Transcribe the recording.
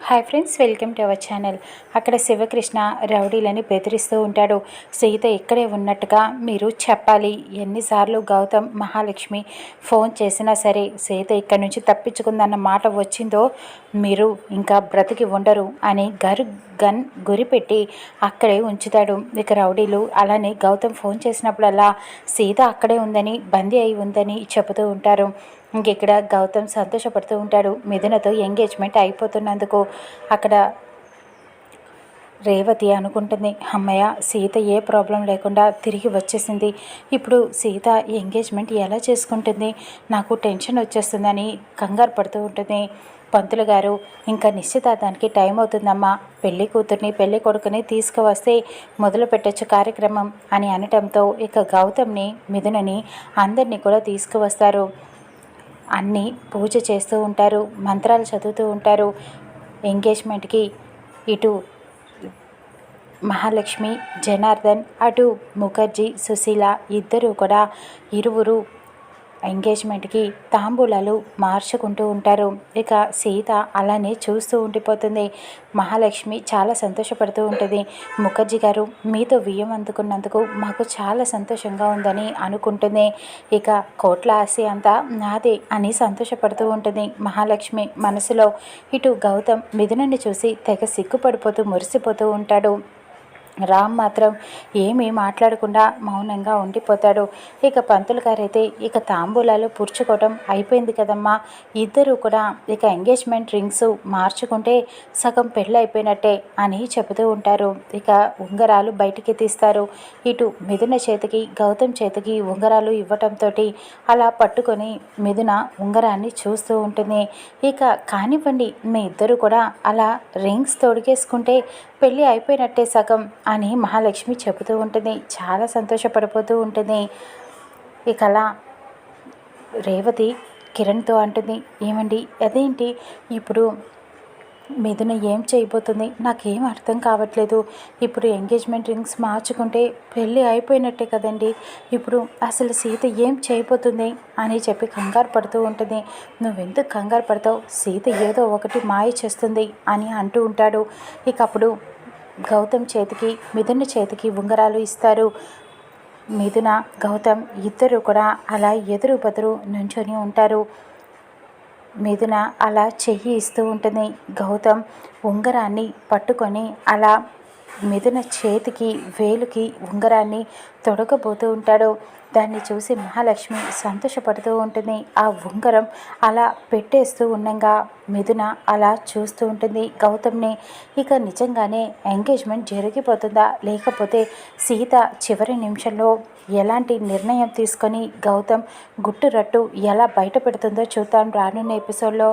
Hi friends welcome to our channel అక్కడ శివకృష్ణ రౌడీలని బెదిరిస్తూ ఉంటాడు. సీత ఇక్కడే ఉన్నట్టుగా మీరు చెప్పాలి. ఎన్నిసార్లు గౌతమ్ మహాలక్ష్మి ఫోన్ చేసినా సరే సీత ఇక్కడి నుంచి తప్పించుకుందన్న మాట వచ్చిందో మీరు ఇంకా బ్రతికి ఉండరు అని గరు గన్ గురిపెట్టి అక్కడే ఉంచుతాడు. ఇక రౌడీలు అలానే గౌతమ్ ఫోన్ చేసినప్పుడల్లా సీత అక్కడే ఉందని బందీ అయి ఉందని చెబుతూ ఉంటారు. ఇంకెక్కడ గౌతమ్ సంతోషపడుతూ ఉంటాడు. మిథునతో ఎంగేజ్మెంట్ అయిపోతున్నందుకు అక్కడ రేవతి అనుకుంటుంది. అమ్మయ్య సీత ఏ ప్రాబ్లం లేకుండా తిరిగి వచ్చేసింది. ఇప్పుడు సీత ఎంగేజ్మెంట్ ఎలా చేసుకుంటుంది? నాకు టెన్షన్ వచ్చేస్తుందని కంగారు పడుతూ ఉంటుంది. పంతులు గారు ఇంకా నిశ్చితార్థానికి టైం అవుతుందమ్మా. పెళ్ళి కూతుర్ని పెళ్ళి కొడుకుని తీసుకువస్తే మొదలు పెట్టచ్చు కార్యక్రమం అని అనటంతో ఇక గౌతమ్ని మిథునని అందరినీ కూడా తీసుకువస్తారు. అన్నీ పూజ చేస్తూ ఉంటారు మంత్రాలు చదువుతూ ఉంటారు. ఎంగేజ్మెంట్కి ఇటు మహాలక్ష్మి జనార్దన్ అటు ముఖర్జీ సుశీల ఇద్దరు కూడా ఇరువురు ఎంగేజ్మెంట్కి తాంబూలాలు మార్చుకుంటూ ఉంటారు. ఇక సీత అలానే చూస్తూ ఉండిపోతుంది. మహాలక్ష్మి చాలా సంతోషపడుతూ ఉంటుంది. ముఖర్జీ గారు మీతో వియ్యం అందుకున్నందుకు మాకు చాలా సంతోషంగా ఉందని అనుకుంటుంది. ఇక కోట్ల ఆశ అంతా నాదే అని సంతోషపడుతూ ఉంటుంది మహాలక్ష్మి మనసులో. ఇటు గౌతమ్ మిథునని చూసి తెగ సిగ్గుపడిపోతూ మురిసిపోతూ ఉంటాడు. రామ్ మాత్రం ఏమీ మాట్లాడకుండా మౌనంగా ఉండిపోతాడు. ఇక పంతులు గారైతే ఇక తాంబూలాలు పురుచుకోవటం అయిపోయింది కదమ్మా. ఇద్దరు కూడా ఇక ఎంగేజ్మెంట్ రింగ్స్ మార్చుకుంటే సగం పెళ్ళి అయిపోయినట్టే అని చెబుతూ ఉంటారు. ఇక ఉంగరాలు బయటికి తీస్తారు. ఇటు మిథున చేతికి గౌతమ్ చేతికి ఉంగరాలు ఇవ్వటంతో అలా పట్టుకొని మిథున ఉంగరాన్ని చూస్తూ ఉంటుంది. ఇక కానివ్వండి మీ ఇద్దరు కూడా అలా రింగ్స్ తొడిగేసుకుంటే పెళ్ళి అయిపోయినట్టే సగం అని మహాలక్ష్మి చెబుతూ ఉంటుంది. చాలా సంతోషపడిపోతూ ఉంటుంది. ఇక అలా రేవతి కిరణ్తో అంటుంది. ఏమండి అదేంటి? ఇప్పుడు మిథున ఏం చేయబోతుంది? నాకేం అర్థం కావట్లేదు. ఇప్పుడు ఎంగేజ్మెంట్ రింగ్స్ మార్చుకుంటే పెళ్ళి అయిపోయినట్టే కదండి. ఇప్పుడు అసలు సీత ఏం చేయబోతుంది అని చెప్పి కంగారు పడుతూ ఉంటుంది. నువ్వెందుకు కంగారు పడతావు? సీత ఏదో ఒకటి మాయ చేస్తుంది అని అంటూ ఉంటాడు. ఇక అప్పుడు గౌతమ్ చేతికి మిథున చేతికి ఉంగరాలు ఇస్తారు. మిథున గౌతమ్ ఇద్దరు కూడా అలా ఎదురు బదురు నుంచొని ఉంటారు. మిథున అలా చెయ్యి ఇస్తూ ఉంటుంది. గౌతమ్ ఉంగరాన్ని పట్టుకొని అలా మిథున చేతికి వేలుకి ఉంగరాన్ని తొడగబోతూ ఉంటాడు. దాన్ని చూసి మహాలక్ష్మి సంతోషపడుతూ ఉంటుంది. ఆ ఉంగరం అలా పెట్టేస్తూ ఉండగా మిథున అలా చూస్తూ ఉంటుంది. గౌతమ్ని ఇక నిజంగానే ఎంగేజ్మెంట్ జరిగిపోతుందా? లేకపోతే సీత చివరి నిమిషంలో ఎలాంటి నిర్ణయం తీసుకొని గౌతమ్ గుట్టురట్టు ఎలా బయట పెడుతుందో చూద్దాం రానున్న ఎపిసోడ్లో.